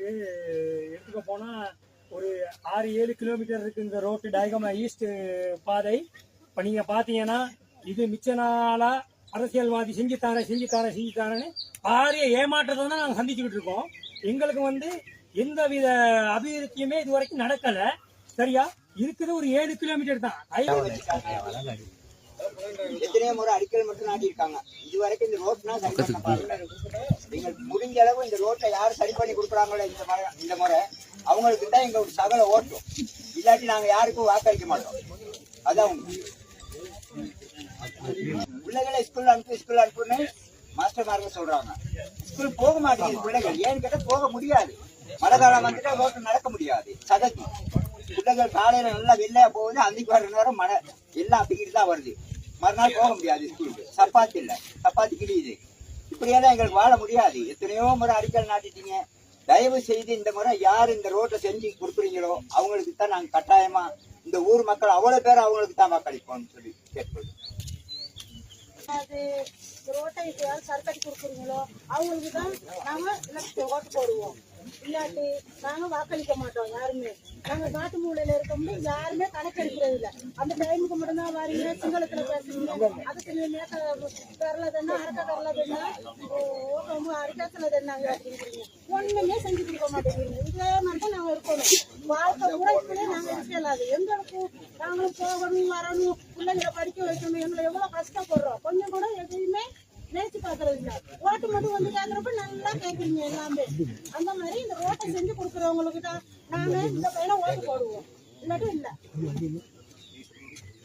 எங்களுக்கு எடுத்துக்க போனா ஒரு ஆறு ஏழு கிலோமீட்டர் இருக்கு இந்த ரோட்டு டயகமா ஈஸ்ட் பாதை. இப்ப நீங்க பாத்தீங்கன்னா இது மிச்ச நாளா அரசியல்வாதி செஞ்சு தரேன் செஞ்சு தரேன் செஞ்சு தரேன்னு பாரிய ஏமாற்றத்தை தான் நாங்க சந்திச்சுக்கிட்டு இருக்கோம். எங்களுக்கு வந்து எந்த வித அபிவிருத்தியுமே இது வரைக்கும் நடக்கல. சரியா? இருக்குது ஒரு ஏழு கிலோமீட்டர் தான். எத்தனையோ முறை அடிக்கல் மட்டும் நாட்டி இருக்காங்க இது வரைக்கும் இந்த ரோட்னா சரி பண்ண பாருங்க நீங்கள் முடிஞ்ச அளவு இந்த ரோட்டை யார் சரி பண்ணி கொடுக்குறாங்களோ இந்த முறை இந்த முறை அவங்களுக்கு தான் எங்கள் ஒரு சகல ஓட்டும். இல்லாட்டி நாங்கள் யாருக்கும் வாக்களிக்க மாட்டோம். அதான் பிள்ளைகளை ஸ்கூல் அனுப்பி ஸ்கூல் அனுப்புன்னு மாஸ்டர்மார்கள் சொல்றாங்க. ஸ்கூல் போக மாட்டேங்குது பிள்ளைகள். ஏன்னு கேட்டால் போக முடியாது. மழை காலம் வந்துட்டா ரோட்டு நடக்க முடியாது. சதக்கு. பிள்ளைகள் காலையில நல்லா வெள்ளையா போகுது அன்னைக்கு வர நேரம் மழை. எல்லாம் அப்படிக்கிட்டு தான் வருது. மறுநாள் போக முடியாது ஸ்கூலுக்கு சப்பாத்தி இல்லை. சப்பாத்தி கிழியுது. இப்படியெல்லாம் எங்களுக்கு வாழ முடியாது. எத்தனையோ முறை அடிக்கல் நாட்டிட்டீங்க. தயவு செய்து இந்த முறை யார் இந்த ரோட்டை செஞ்சு கொடுக்குறீங்களோ அவங்களுக்கு தான் நாங்கள் கட்டாயமா இந்த ஊர் மக்கள் அவ்வளவு பேர் அவங்களுக்கு தான் வாக்களிப்போம்னு சொல்லி கேட்போம். அது ரோட்டை யார் சரக்கடி கொடுக்குறீங்களோ அவங்களுக்கு தான் நாங்க ஓட்டு போடுவோம். இல்லாட்டி நாங்க வாக்களிக்க மாட்டோம் யாருமே. நாங்க காட்டு மூலையில இருக்கோம்னு யாருமே கணக்கெடுக்கிறது இல்ல. அந்த டைமுக்கு மட்டும்தான் வாரீங்க வரீங்க சிங்களத்துல பேசுறீங்க. அதுக்கு நீ நேக்க தரலதுன்னா அரக்க தரலதுன்னா ரொம்ப அரிக்காசல தன்னாங்க அப்படிங்கிறீங்க ஒண்ணுமே செஞ்சு கொடுக்க மாட்டேங்கிறீங்க. இதே மாதிரி தான் நாங்க இருக்கணும். வாழ்க்கை கூட இப்படியே நாங்க இருக்கலாது. எங்களுக்கு நாங்களும் போகணும் வரணும் பிள்ளைங்களை படிக்க வைக்கணும் எங்களை எவ்வளவு கஷ்டப்படுறோம். கொஞ்சம் கூட எதையுமே நினைச்சு பாக்குறது இல்ல ஓட்டு மட்டும் வந்து கேக்குறப்ப நல்லா கேக்குறீங்க எல்லாமே. அந்த மாதிரி இந்த ஓட்டை செஞ்சு கொடுக்குறவங்களுக்கு தான் நாங்க இந்த பையனை ஓட்டு போடுவோம். இல்லாட்டும் இல்ல.